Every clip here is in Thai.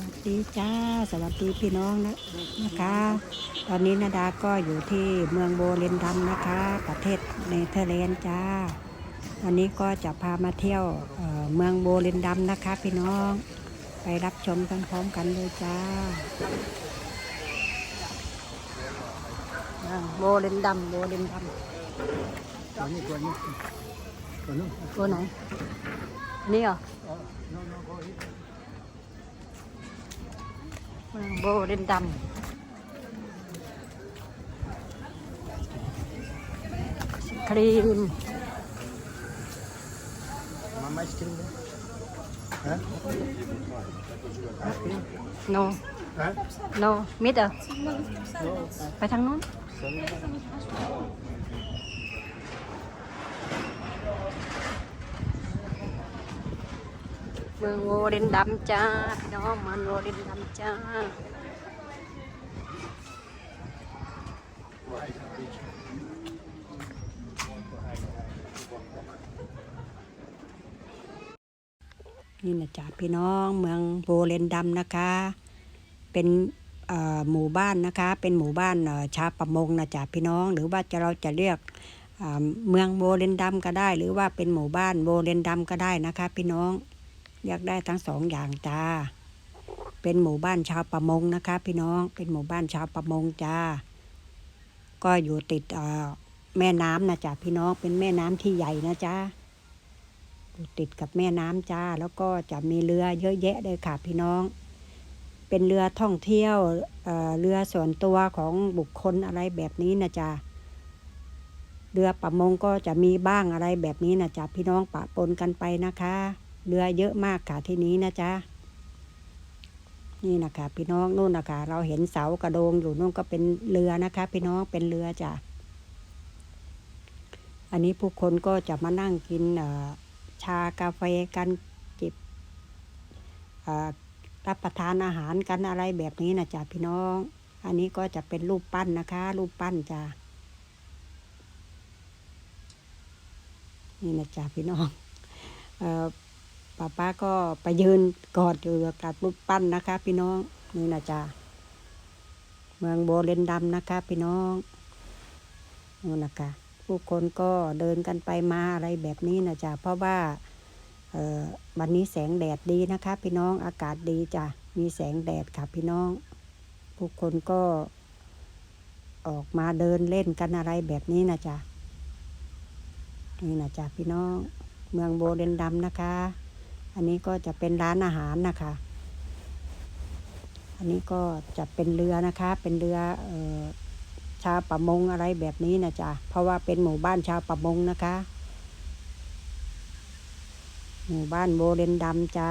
วัสดีจ้า สวัสดีพี่น้องนะนะคะ ตอนนี้นาดาก็อยู่ที่เมืองโบเลนดัมนะคะ ประเทศเนเธอร์แลนด์จ้าวันนี้ก็จะพามาเที่ยวเเมืองโบเลนดัมนะคะ พี่น้องไปรับชมกันพร้อมกันเลยจ้าโบเลนดัมโบเลนดัมตัวนี้ตัวนี้ตัวนู้นตัวไหนนี่เหรอ Màng bồ đêm đầm Cream Mama ice cream đấy Huh? No. Huh? No, middle. À? No. Phải thằng nó. เมืองโวเดนดำจ้าพี่น้องมืองโวเดนดำจ้านี่นะจ๊ะพี่น้องเมืองโบเลนดำนะคะ เป็นหมู่บ้านนะคะ เป็นหมู่บ้านชาวประมงนะจ๊ะพี่น้อง หรือว่าจะเราจะเรียกเมืองโบเลนดำก็ได้ หรือว่าเป็นหมู่บ้านโบเลนดำก็ได้นะคะ พี่น้อง เรียกได้ทั้งสองอย่างจ้า เป็นหมู่บ้านชาวประมงนะคะ พี่น้องเป็นหมู่บ้านชาวประมงจ้า ก็อยู่ติดอ่อแม่น้ำนะจ๊ะพี่น้องเป็นแม่น้ำที่ใหญ่นะจ๊ะอยู่ติดกับแม่น้ำจ้า แล้วก็จะมีเรือเยอะแยะเลยค่ะพี่น้อง เป็นเรือท่องเที่ยวเเรือส่วนตัวของบุคคลอะไรแบบนี้นะจ๊ะเรือประมงก็จะมีบ้างอะไรแบบนี้นะจ๊ะพี่น้องปะปนกันไปนะคะ เรือเยอะมากค่ะที่นี้นะจ๊ะนี่นะคะพี่น้องนู่นนะคะเราเห็นเสากระโดงอยู่นู่นก็เป็นเรือนะคะ พี่น้องเป็นเรือจ้ะอันนี้ผู้คนก็จะมานั่งกินชากาแฟกันจิบเอ่อรับประทานอาหารกันอะไรแบบนี้นะจ๊ะพี่น้อง อันนี้ก็จะเป็นรูปปั้นนะคะ รูปปั้นจ้ะนี่นะจ๊ะพี่น้องเอ่อ ป้าป้าก็ไปยืนกอดอยู่กับรูปปั้นนะคะ พี่น้องนี่นะจ๊ะเมืองโบเลนดำนะคะ พี่น้องนู่นนะคะผู้คนก็เดินกันไปมาอะไรแบบนี้นะจ๊ะเพราะว่าเออวันนี้แสงแดดดีนะคะ พี่น้องอากาศดีจ้ะมีแสงแดดค่ะพี่น้อง ผู้คนก็ออกมาเดินเล่นกันอะไรแบบนี้นะจ๊ะนี่นะจ๊ะพี่น้อง เมืองโบเดนดำนะคะ อันนี้ก็จะเป็นร้านอาหารนะคะ อันนี้ก็จะเป็นเรือนะคะ เป็นเรือเออชาวประมงอะไรแบบนี้นะจ๊ะ เพราะว่าเป็นหมู่บ้านชาวประมงนะคะ หมู่บ้านโบเรนดำจ้า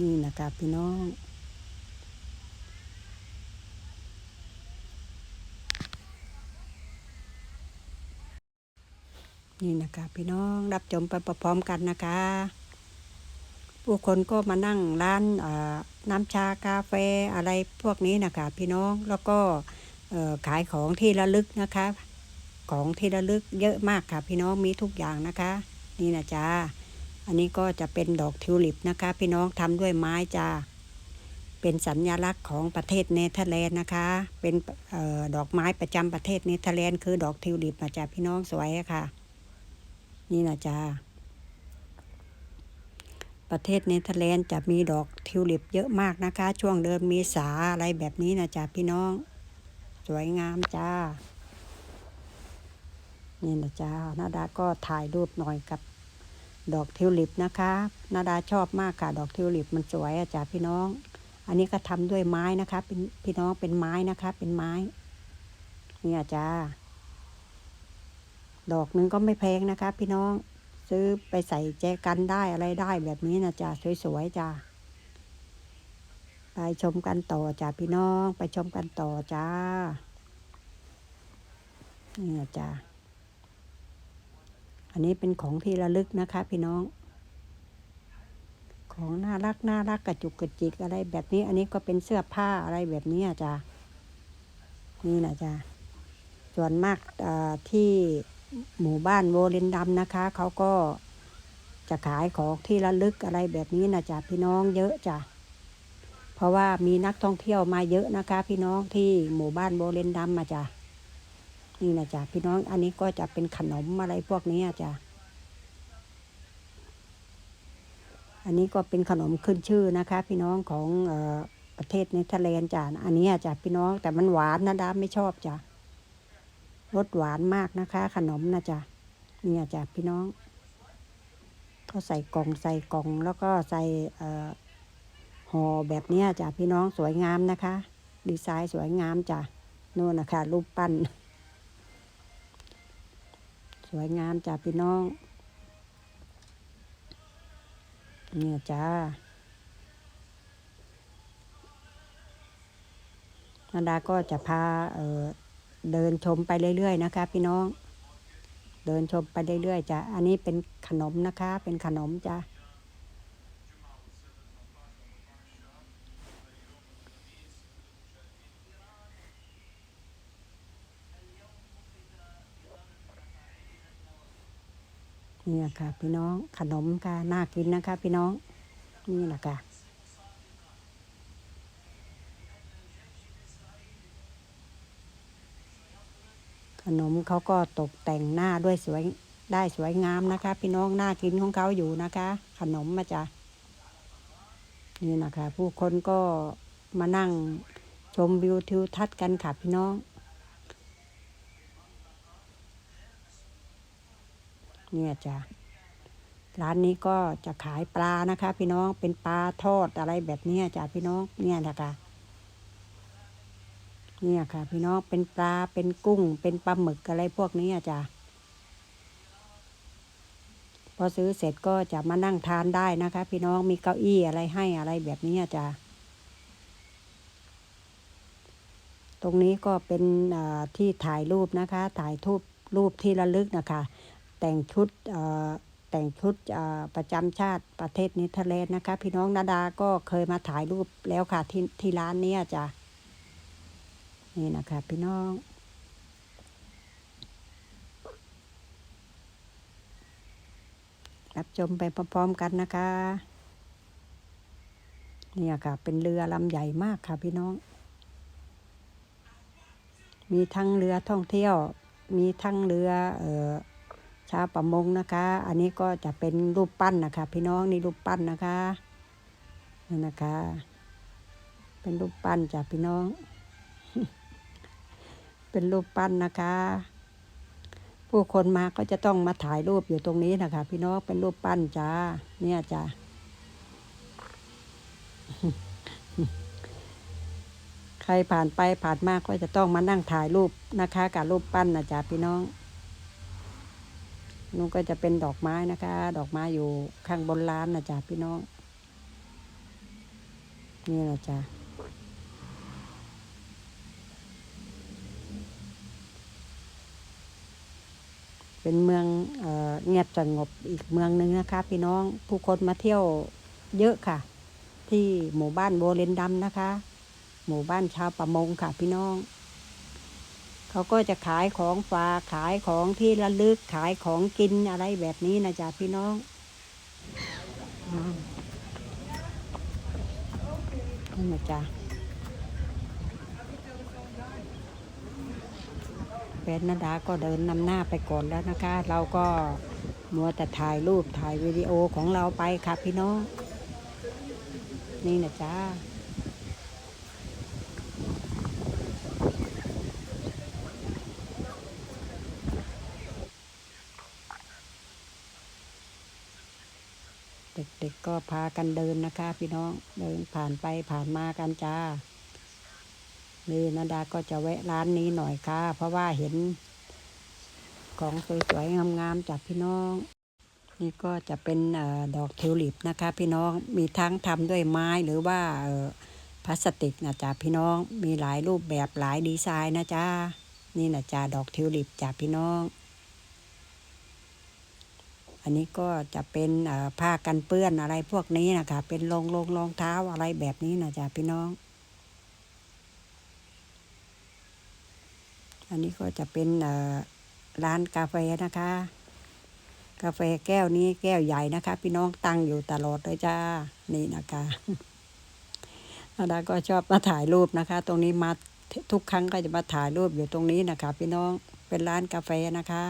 นี่นะคะพี่น้องนี่นะคะพี่น้องรับชมไปพร้อมกันนะคะ ผู้คนก็มานั่งร้านน้ำชากาแฟอะไรพวกนี้นะคะพี่น้องแล้วก็ขายของที่ระลึกนะคะ ของที่ระลึกเยอะมากค่ะพี่น้องมีทุกอย่างนะคะ นี่นะจ๊ะ อันนี้ก็จะเป็นดอกทิวลิปนะคะ พี่น้องทำด้วยไม้จ้าเป็นสัญลักษณ์ของประเทศเนเธอร์แลนด์นะคะ เป็นออดอกไม้ประจำประเทศเนเธอร์แลนด์คือดอกทิวลิปนะจ๊ะพี่น้องสวยะค่ะ นี่นะจ๊ะประเทศเนเธอร์แลนด์จะมีดอกทิวลิปเยอะมากนะคะ ช่วงเดือนเมษาอะไรแบบนี้นะจ๊ะพี่น้อง สวยงามจ้า นี่นะจ๊ะนาดาก็ถ่ายรูปหน่อยกับ ดอกทิวลิปนะคะนาดาชอบมากค่ะ ดอกทิวลิปมันสวยอะจ้ะพี่น้อง อันนี้ก็ทำด้วยไม้นะคะ เป็นพี่น้องเป็นไม้นะคะ เป็นไม้ นี่อะจ้าดอกหนึงก็ไม่แพงนะคะ พี่น้องซื้อไปใส่แจกันได้อะไรได้แบบนี้นะจ๊ะสวยๆจ้าไปชมกันต่อจ้าพี่น้อง ไปชมกันต่อจ้านี่นะจ้า อันนี้เป็นของที่ระลึกนะคะ พี่น้อง ของน่ารักน่ารักกระจุกกระจิกอะไรแบบนี้ อันนี้ก็เป็นเสื้อผ้าอะไรแบบนี้อะจ้ะนี่นะจ้ะส่วนมากที่หมู่บ้านโวเลนดำนะคะ เขาก็จะขายของที่ระลึกอะไรแบบนี้นะจ๊ะพี่น้องเยอะจ้ะเพราะว่ามีนักท่องเที่ยวมาเยอะนะคะ พี่น้องที่หมู่บ้านโวเลนดำมาจ้ะ นี่นะจ๊ะพี่น้องอันนี้ก็จะเป็นขนมอะไรพวกนี้อะจ้ะอันนี้ก็เป็นขนมขึ้นชื่อนะคะ พี่น้องของออประเทศเนเธอร์แลนด์จ้ะอันนี้อะจ้ะพี่น้องแต่มันหวานนะดาไม่ชอบจ้ะรสหวานมากนะคะ ขนมนะจ้ะนี่อะจ้ะพี่น้อง ก็ใส่กล่องใส่กล่องแล้วก็ใส่ห่อแบบนี้จ้ะพี่น้องสวยงามนะคะ ดีไซน์สวยงามจ้ะนู่นนะคะรูปปั้น สวยงามจ้าพี่น้อง เนี่ยจ้านาดาก็จะพาเเดินชมไปเรื่อยๆนะคะ พี่น้อง เดินชมไปเรื่อยๆจ้ะ อันนี้เป็นขนมนะคะ เป็นขนมจ้ะ เนี่ยค่ะ พี่น้องขนมค่ะน่ากินนะคะ พี่น้องนี่แหละค่ะขนมเขาก็ตกแต่งหน้าด้วยสวยได้สวยงามนะคะ พี่น้องน่ากินของเขาอยู่นะคะ ขนมมาจ้ะนี่นะคะ ผู้คนก็มานั่งชมวิวทิวทัศน์กันค่ะพี่น้อง เนี่ยจ้ะร้านนี้ก็จะขายปลานะคะ พี่น้องเป็นปลาทอดอะไรแบบนี้จ้ะพี่น้องเนี่ยนะคะเนี่ยค่ะ พี่น้องเป็นปลาเป็นกุ้ง เป็นปลาหมึกอะไรพวกนี้จ้ะพอซื้อเสร็จก็จะมานั่งทานได้นะคะ พี่น้องมีเก้าอี้อะไรให้อะไรแบบนี้จ้ะตรงนี้ก็เป็นที่ถ่ายรูปนะคะ ถ่ายรูปรูปที่ระลึกนะคะ แต่งชุดเอ่อแต่งชุดเอ่อประจำชาติประเทศเนเธอร์แลนด์นะคะ พี่น้องนาดาก็เคยมาถ่ายรูปแล้วค่ะที่ที่ร้านนี้จ้ะนี่นะคะ พี่น้องรับชมไปพร้อมๆกันนะคะเนี่ยค่ะ เป็นเรือลำใหญ่มากค่ะพี่น้อง มีทั้งเรือท่องเที่ยว มีทั้งเรือ เอ่อ ชาวประมงนะคะ อันนี้ก็จะเป็นรูปปั้นนะคะ พี่น้องนี่รูปปั้นนะคะนี่นะคะ เป็นรูปปั้นจ้ะพี่น้อง เป็นรูปปั้นนะคะ ผู้คนมาก็จะต้องมาถ่ายรูปอยู่ตรงนี้นะคะ พี่น้องเป็นรูปปั้นจ้าเนี่ยจ้าใครผ่านไปผ่านมาก็จะต้องมานั่งถ่ายรูปนะคะ กับรูปปั้นนะจ๊ะพี่น้อง นู่นก็จะเป็นดอกไม้นะคะ ดอกไม้อยู่ข้างบนร้านนะจ๊ะพี่น้อง นี่นะจ๊ะเป็นเมืองเอเงียบสงบอีกเมืองหนึ่งนะคะ พี่น้องผู้คนมาเที่ยวเยอะค่ะ ที่หมู่บ้านโบเลนดำนะคะ หมู่บ้านชาวประมงค่ะพี่น้อง เขาก็จะขายของฝากขายของที่ระลึกขายของกินอะไรแบบนี้นะจ๊ะพี่น้องนี่นะจ๊ะแฟนนาดาก็เดินนำหน้าไปก่อนแล้วนะคะ เราก็มัวแต่ถ่ายรูปถ่ายวิดีโอของเราไปค่ะพี่น้อง นี่นะจ๊ะ เด็ ก็พากันเดินนะคะ พี่น้องเดินผ่านไปผ่านมากันจ้านี่นาดาก็จะแวะร้านนี้หน่อยค่ะ เพราะว่าเห็น ของสวยๆงามๆจากพี่น้อง นี่ก็จะเป็นออดอกทิวลิปนะคะ พี่น้องมีทั้งทำด้วยไม้หรือว่าออพลาสติกนะจ๊ะพี่น้องมีหลายรูปแบบหลายดีไซน์นะจ๊ะนี่นะจ๊ะดอกทิวลิปจ้ะพี่น้อง นนี้ก็จะเป็นผ้ากันเปื้อนอะไรพวกนี้นะคะ เป็นรองรองรองเท้าอะไรแบบนี้นะจ๊ะพี่น้อง อันนี้ก็จะเป็นร้านกาแฟนะคะ กาแฟแก้วนี้แก้วใหญ่นะคะ พี่น้องตั้งอยู่ตลอดเลยจ้า นี่นะคะอาดาก็ชอบมาถ่ายรูปนะคะ ตรงนี้มาทุกครั้งก็จะมาถ่ายรูปอยู่ตรงนี้นะคะ พี่น้องเป็นร้านกาแฟนะคะ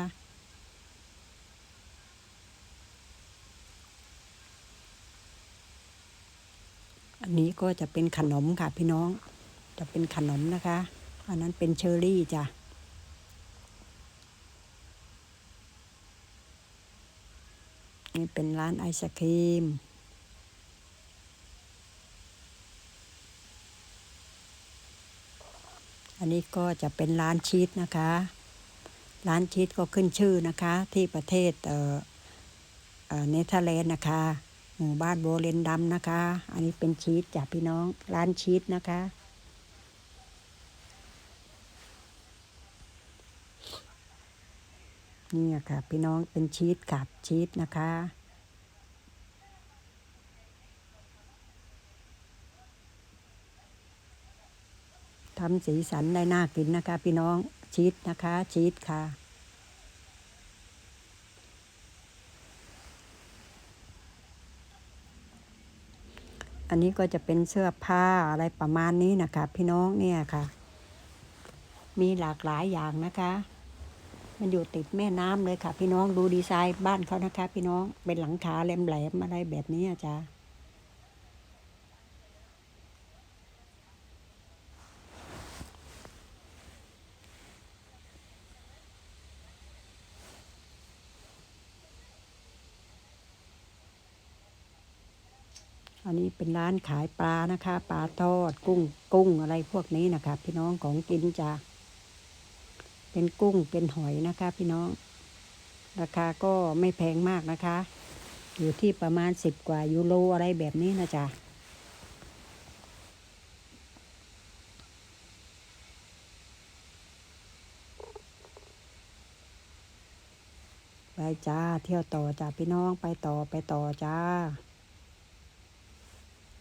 อันนี้ก็จะเป็นขนมค่ะพี่น้อง จะเป็นขนมนะคะ อันนั้นเป็นเชอร์รี่จ้ะนี่เป็นร้านไอศครีม อันนี้ก็จะเป็นร้านชีสนะคะ ร้านชีสก็ขึ้นชื่อนะคะที่ประเทศเนเธอร์แลนด์นะคะ หมู่บ้านโบเลนดัมนะคะ อันนี้เป็นชีสจ้ะพี่น้องร้านชีสนะคะ นี่ค่ะ พี่น้องเป็นชีสกับชีสนะคะทำสีสันได้น่ากินนะคะ พี่น้องชีสนะคะชีสค่ะ อันนี้ก็จะเป็นเสื้อผ้าอะไรประมาณนี้นะคะ พี่น้องเนี่ยค่ะ มีหลากหลายอย่างนะคะ มันอยู่ติดแม่น้ำเลยค่ะ พี่น้องดูดีไซน์บ้านเขานะคะ พี่น้องเป็นหลังคาแหลมๆอะไรแบบนี้จ้า อันนี้เป็นร้านขายปลานะคะ ปลาทอดกุ้งกุ้งอะไรพวกนี้นะคะ พี่น้องของกินจ้าเป็นกุ้งเป็นหอยนะคะ พี่น้อง ราคาก็ไม่แพงมากนะคะ อยู่ที่ประมาณสิบกว่ายูโรอะไรแบบนี้นะจ๊ะไปจ้า เที่ยวต่อจ้าพี่น้องไปต่อไปต่อจ้า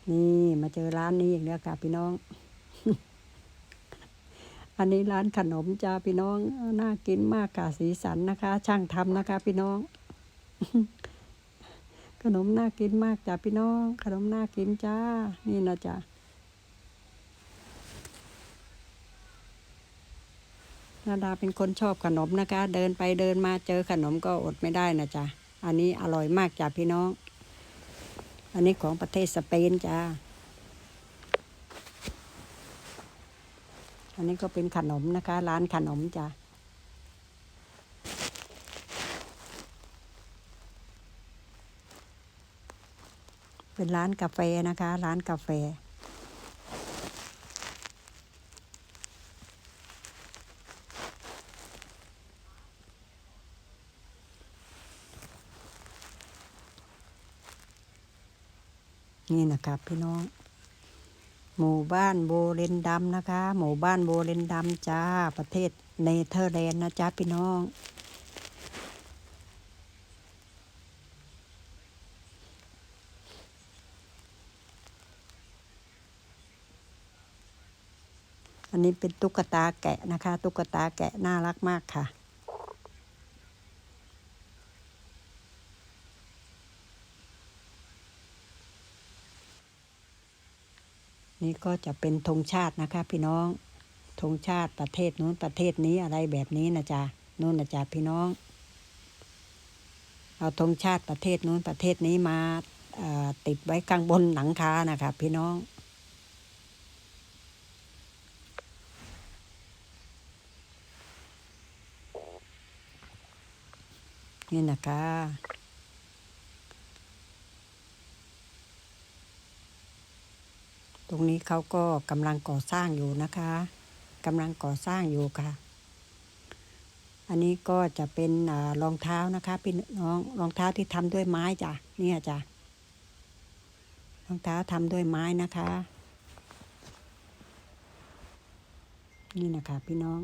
นี่มาเจอร้านนี้อีกแล้วค่ะพี่น้อง อันนี้ร้านขนมจ้าพี่น้อง น่ากินมากค่ะสีสันนะคะ ช่างทำนะคะ พี่น้อง ขนมน่ากินมากจ้าพี่น้อง ขนมน่ากินจ้า นี่นะจ้านาดาเป็นคนชอบขนมนะคะ เดินไปเดินมาเจอขนมก็อดไม่ได้นะจ๊ะ อันนี้อร่อยมากจ้าพี่น้อง อันนี้ของประเทศสเปนจ้า อันนี้ก็เป็นขนมนะคะ ร้านขนมจ้าเป็นร้านกาแฟนะคะ ร้านกาแฟ นี่นะครับพี่น้อง หมู่บ้านโบเรนดัมนะคะ หมู่บ้านโบเรนดัมจ้าประเทศเนเธอร์แลนด์นะจ้าพี่น้อง อันนี้เป็นตุ๊กตาแกะนะคะ ตุ๊กตาแกะน่ารักมากค่ะ นี่ก็จะเป็นธงชาตินะคะ พี่น้องธงชาติประเทศนู้นประเทศนี้อะไรแบบนี้นะจ๊ะนู้นนะจ๊ะพี่น้อง เอาธงชาติประเทศนู้นประเทศนี้มาติดไว้ข้างบนหลังคานะคะพี่น้องนี่นะคะ ตรงนี้เขาก็กำลังก่อสร้างอยู่นะคะกำลังก่อสร้างอยู่ค่ะ อันนี้ก็จะเป็นรองเท้านะคะพี่น้องรองเท้าที่ทำด้วยไม้จ้ะเนี่ยจ้ะรองเท้าทำด้วยไม้นะคะ นี่นะคะพี่น้อง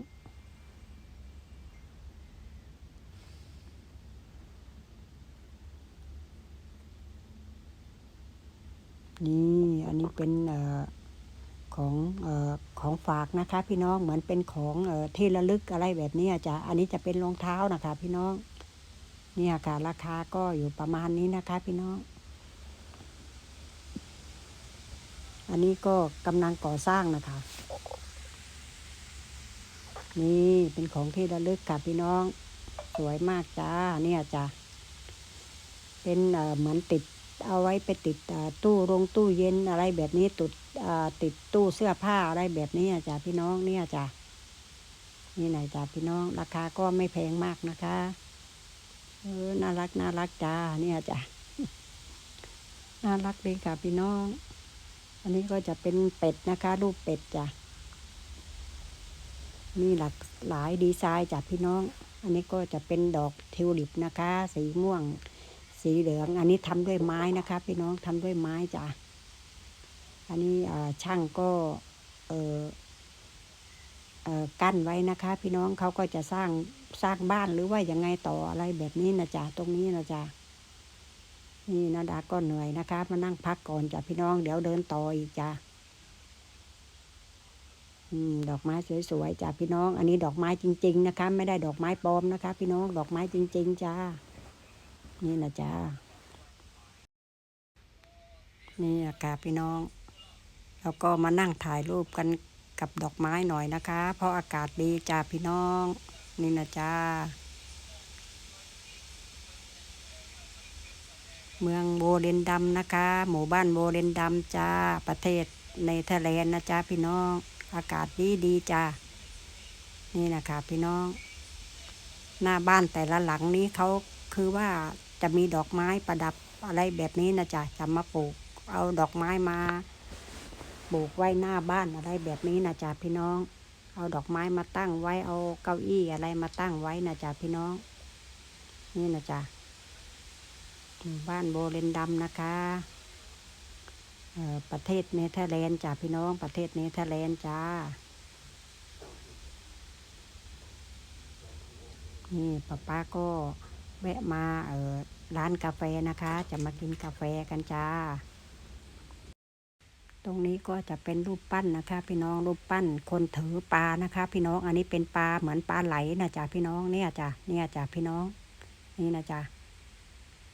นี่อันนี้เป็นอของอของฝากนะคะ พี่น้องเหมือนเป็นของเอที่ระลึกอะไรแบบนี้จ้ะอันนี้จะเป็นรองเท้านะคะ พี่น้องเนี่ยค่ะ ราคาก็อยู่ประมาณนี้นะคะ พี่น้อง อันนี้ก็กำลังก่อสร้างนะคะ นี่เป็นของที่ระลึกค่ะพี่น้อง สวยมากจ้าเนี่ยจ้ะเป็นเหมือนติด เอาไว้ไปติดตู้โรงตู้เย็นอะไรแบบนี้ติดติดตู้เสื้อผ้าอะไรแบบนี้จ้ะพี่น้องเนี่ยจ้ะนี่ไหนจ้ะพี่น้อง ราคาก็ไม่แพงมากนะคะเออน่ารักน่ารักจ้าเนี่ยจ้ะน่ารักดีค่ะพี่น้อง อันนี้ก็จะเป็นเป็ดนะคะ รูปเป็ดจ้ะมีหลากหลายดีไซน์จากพี่น้อง อันนี้ก็จะเป็นดอกทิวลิปนะคะ สีม่วง สีเหลือง อันนี้ทำด้วยไม้นะคะพี่น้องทำด้วยไม้จ้ะอันนี้ช่างก็เออกั้นไว้นะคะ พี่น้องเขาก็จะสร้างสร้างบ้านหรือว่ายังไงต่ออะไรแบบนี้นะจ๊ะตรงนี้นะจ๊ะนี่นาดาก็เหนื่อยนะคะ มานั่งพักก่อนจ้ะพี่น้องเดี๋ยวเดินต่ออีกจ้ะดอกไม้สวยๆจ้าพี่น้อง อันนี้ดอกไม้จริง ๆ นะคะ ไม่ได้ดอกไม้ปลอมนะคะ พี่น้องดอกไม้จริง ๆจ้า นี่นะจ้า นี่อากาศพี่น้อง แล้วก็มานั่งถ่ายรูปกันกับดอกไม้หน่อยนะคะ เพราะอากาศดีจ้าพี่น้อง นี่นะจ้า เมืองโบเรนดัมนะคะ หมู่บ้านโบเรนดัมจ้า ประเทศในเธอร์แลนด์นะจ้าพี่น้อง อากาศดีดีจ้า นี่นะคะพี่น้อง หน้าบ้านแต่ละหลังนี้เขาคือว่า จะมีดอกไม้ประดับอะไรแบบนี้นะจ๊ะจะมาปลูก เอาดอกไม้มาปลูกไว้หน้าบ้านอะไรแบบนี้นะจ๊ะพี่น้อง เอาดอกไม้มาตั้งไว้เอาเก้าอี้อะไรมาตั้งไว้นะจ๊ะพี่น้อง นี่นะจ๊ะหมู่บ้านโบเรนดัมนะคะประเทศเนเธอร์แลนด์จ้าพี่น้องประเทศเนเธอร์แลนด์จ้า นี่ป้าป้าก็ แวะมาเออร้านกาแฟนะคะ จะมากินกาแฟกันจ้า ตรงนี้ก็จะเป็นรูปปั้นนะคะ พี่น้องรูปปั้นคนถือปลานะคะ พี่น้องอันนี้เป็นปลาเหมือนปลาไหลนะจ้าพี่น้องเนี่ยจ้าเนี่ยจ้าพี่น้อง นี่นะจ้า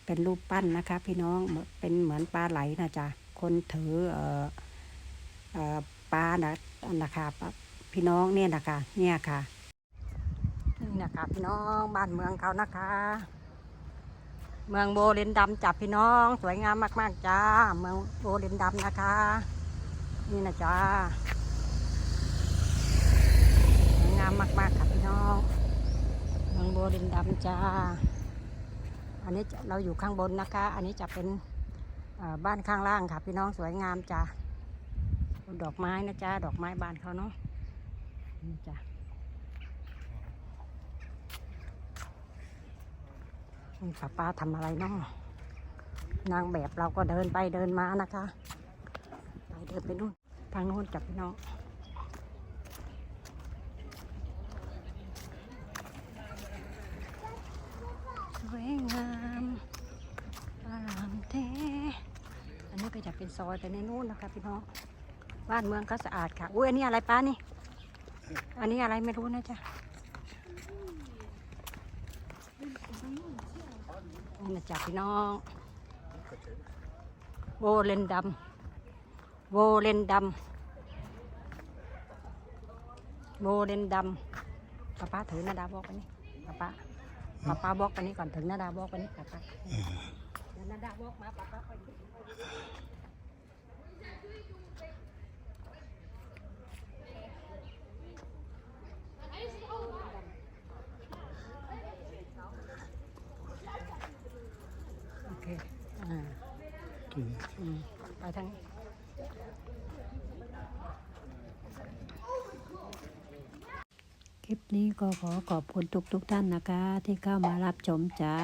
เป็นรูปปั้นนะคะ พี่น้องเป็นเหมือนปลาไหลนะจ้าคนถือเอ่อเออปลานะนะคะพี่น้องเนี่ยนะคะเนี่ยค่ะ นี่นะคะพี่น้องบ้านเมืองเขานะคะ เมืองโบเรนดำจับพี่น้อง สวยงามมากๆจ้า เมืองโบเรนดำนะคะ นี่นะจ้าสวยงามมากๆค่ะพี่น้อง เมืองโบเรนดำจ้า อันนี้เราอยู่ข้างบนนะคะ อันนี้จะเป็นบ้านข้างล่างค่ะ พี่น้องสวยงามจ้าดอกไม้นะจ้าดอกไม้บานเขาเนาะนี่จ้า นี่ป้าป้าทำอะไรนาะนางแบบเราก็เดินไปเดินมานะคะ ไปเดินไปนู่น ทางโน้นจับพี่น้องสวยงามอารามเทอันนี้ก็จะเป็นซอยไปในนู้นนะคะพี่น้อง บ้านเมืองก็สะอาดค่ะ อุ้ยอันนี้อะไรป้านี่ อันนี้อะไรไม่รู้นะจ๊ะ นี่นะจ๊ะพี่น้อง โวเลนดำโวเลนดำโวเลนดำป้าป้าถือนาดาบอกไปนี่ป้าป้าป้าป้าบอกไปนี่ก่อนถึงนาดาบอกไปนี่ป้าป้านาดาบอกมาป้าป้าไปนี่โอเคอ่า อืมไปทางคลิปนี้ก็ขอขอบคุณทุกๆทท่านนะคะ ที่เข้ามารับชมจ้า